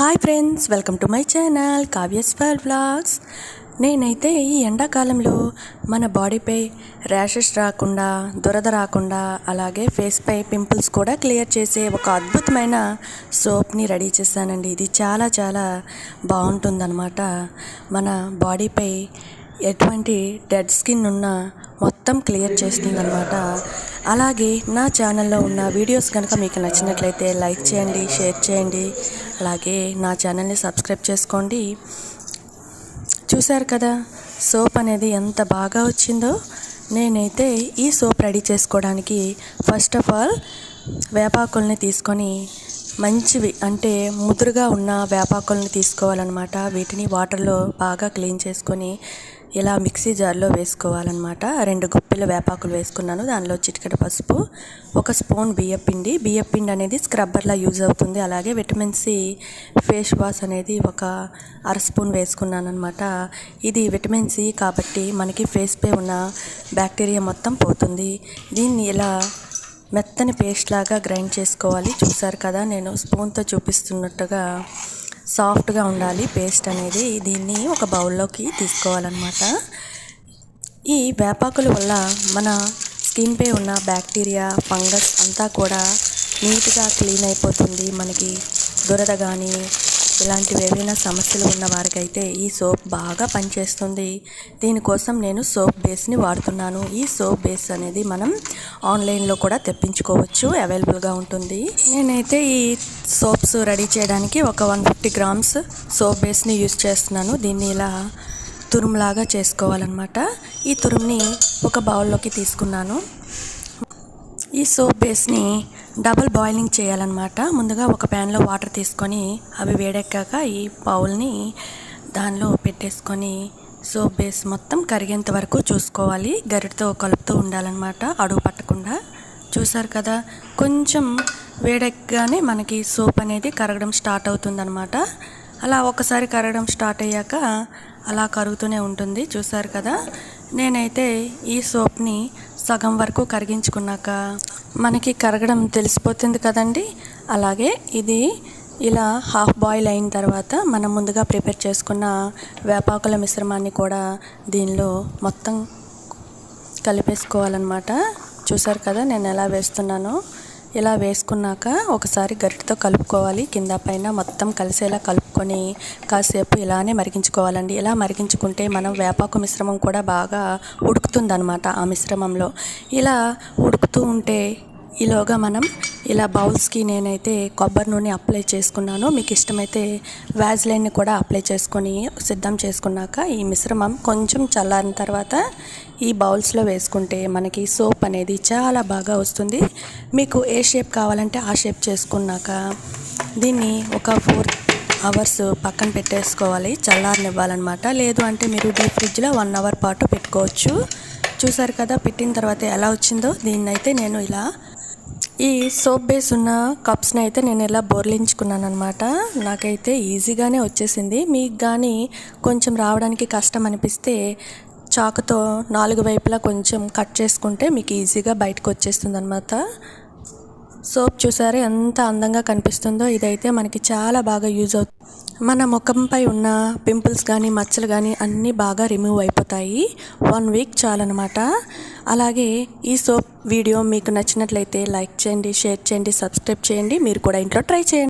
Hi friends welcome to my channel Kavyaswar vlogs. నేనైతే ఈ ఎండాకాలంలో మన బాడీపై ర్యాషెస్ రాకుండా దురద రాకుండా అలాగే ఫేస్పై పింపుల్స్ కూడా క్లియర్ చేసే ఒక అద్భుతమైన సోప్ని రెడీ చేశానండి. ఇది చాలా చాలా బాగుంటుందన్నమాట. మన బాడీపై ఎటువంటి డెడ్ స్కిన్ ఉన్నా మొత్తం క్లియర్ చేస్తుందన్నమాట. అలాగే నా ఛానల్లో ఉన్న వీడియోస్ కనుక మీకు నచ్చినట్లయితే లైక్ చేయండి షేర్ చేయండి. అలాగే నా ఛానల్ని సబ్స్క్రైబ్ చేసుకోండి. చూశారు కదా సోప్ అనేది ఎంత బాగా వచ్చిందో. నేనైతే ఈ సోప్ రెడీ చేసుకోవడానికి ఫస్ట్ ఆఫ్ ఆల్ వేపాకుల్ని తీసుకొని మంచివి అంటే ముదురుగా ఉన్న వేపాకుల్ని తీసుకోవాలన్నమాట. వీటిని వాటర్లో బాగా క్లీన్ చేసుకొని ఇలా మిక్సీ జార్లో వేసుకోవాలన్నమాట. రెండు గుప్పిల వేపాకులు వేసుకున్నాను. దానిలో చిటికెడ పసుపు ఒక స్పూన్ బియ్యపిండి బియ్యపిండి అనేది స్క్రబ్బర్లా యూజ్ అవుతుంది. అలాగే విటమిన్ సి ఫేస్ వాష్ అనేది ఒక అర స్పూన్ వేసుకున్నాను అనమాట ఇది విటమిన్ సి కాబట్టి మనకి ఫేస్పై ఉన్న బ్యాక్టీరియా మొత్తం పోతుంది. దీన్ని ఇలా మెత్తని పేస్ట్ లాగా గ్రైండ్ చేసుకోవాలి. చూసారు కదా నేను స్పూన్తో చూపిస్తున్నట్టుగా సాఫ్ట్గా ఉండాలి పేస్ట్ అనేది దీన్ని ఒక బౌల్లోకి తీసుకోవాలన్నమాట. ఈ వేపాకుల వల్ల మన స్కిన్పై ఉన్న బ్యాక్టీరియా ఫంగస్ అంతా కూడా నీట్గా క్లీన్ అయిపోతుంది. మనకి దురద కానీ ఇలాంటివి ఏవైనా సమస్యలు ఉన్న వారికైతే ఈ సోప్ బాగా పనిచేస్తుంది. దీనికోసం నేను సోప్ బేస్ని వాడుతున్నాను. ఈ సోప్ బేస్ అనేది మనం ఆన్లైన్లో కూడా తెప్పించుకోవచ్చు. అవైలబుల్గా ఉంటుంది. నేనైతే ఈ సోప్స్ రెడీ చేయడానికి ఒక వన్ ఫిఫ్టీ గ్రామ్స్ సోప్ బేస్ని యూస్ చేస్తున్నాను. దీన్ని ఇలా తురుములాగా చేసుకోవాలన్నమాట. ఈ తురుముని ఒక బౌల్లోకి తీసుకున్నాను. ఈ సోప్ బేస్ని డబల్ బాయిలింగ్ చేయాలన్నమాట. ముందుగా ఒక ప్యాన్లో వాటర్ తీసుకొని అవి వేడెక్కాక ఈ బౌల్ని దానిలో పెట్టేసుకొని సోప్ బేస్ మొత్తం కరిగేంత వరకు చూసుకోవాలి. గరిటతో కలుపుతూ ఉండాలన్నమాట. అడుగు పట్టకుండా. చూసారు కదా? కొంచెం వేడెక్కగానే మనకి సోప్ అనేది కరగడం స్టార్ట్ అవుతుందన్నమాట. అలా ఒకసారి కరగడం స్టార్ట్ అయ్యాక అలా కరుగుతూనే ఉంటుంది. చూసారు కదా? నేనైతే ఈ సోప్ని సగం వరకు కరిగించుకున్నాక మనకి కరగడం తెలిసిపోతుంది కదండి. అలాగే ఇది ఇలా హాఫ్ బాయిల్ అయిన తర్వాత మనం ముందుగా ప్రిపేర్ చేసుకున్న వేపాకుల మిశ్రమాన్ని కూడా దీనిలో మొత్తం కలిపేసుకోవాలన్నమాట. చూసారు కదా నేను ఎలా వేస్తున్నానో? ఇలా వేసుకున్నాక ఒకసారి గరిటతో కలుపుకోవాలి. కింద పైన మొత్తం కలిసేలా కలుపుకొని కాసేపు ఇలానే మరిగించుకోవాలండి. ఇలా మరిగించుకుంటే మనం వేపాకు మిశ్రమం కూడా బాగా ఉడుకుతుందనమాట ఆ మిశ్రమంలో. ఇలా ఉడుకుతూ ఉంటే ఈలోగా మనం ఇలా బౌల్స్కి నేనైతే కొబ్బరి నూనె అప్లై చేసుకున్నాను. మీకు ఇష్టమైతే వ్యాజ్లైన్ని కూడా అప్లై చేసుకొని సిద్ధం చేసుకున్నాక ఈ మిశ్రమం కొంచెం చల్లారిన తర్వాత ఈ బౌల్స్లో వేసుకుంటే మనకి సోప్ అనేది చాలా బాగా వస్తుంది. మీకు ఏ షేప్ కావాలంటే ఆ షేప్ చేసుకున్నాక దీన్ని ఒక ఫోర్ అవర్స్ పక్కన పెట్టేసుకోవాలి. చల్లారనివ్వాలన్నమాట. లేదు అంటే మీరు డీప్ ఫ్రిడ్జ్లో వన్ అవర్ పాటు పెట్టుకోవచ్చు. చూసారు కదా పెట్టిన తర్వాత ఎలా వచ్చిందో? దీన్ని అయితే నేను ఇలా ఈ సోప్ బేస్ ఉన్న కప్స్ని అయితే నేను ఇలా బోర్లించుకున్నాను అనమాట నాకైతే ఈజీగానే వచ్చేసింది. మీకు కానీ కొంచెం రావడానికి కష్టం అనిపిస్తే చాకుతో నాలుగు వైపులా కొంచెం కట్ చేసుకుంటే మీకు ఈజీగా బయటకు వచ్చేస్తుంది అనమాట సోప్ చూసారా ఎంత అందంగా కనిపిస్తుందో? ఇదైతే మనకి చాలా బాగా యూజ్ అవుతుంది. మన ముఖంపై ఉన్న పింపుల్స్ కానీ మచ్చలు కానీ అన్నీ బాగా రిమూవ్ అయిపోతాయి. వన్ వీక్ చాలన్నమాట. అలాగే ఈ సోప్ వీడియో మీకు నచ్చినట్లయితే లైక్ చేయండి షేర్ చేయండి సబ్స్క్రైబ్ చేయండి. మీరు కూడా ఇంట్లో ట్రై చేయండి.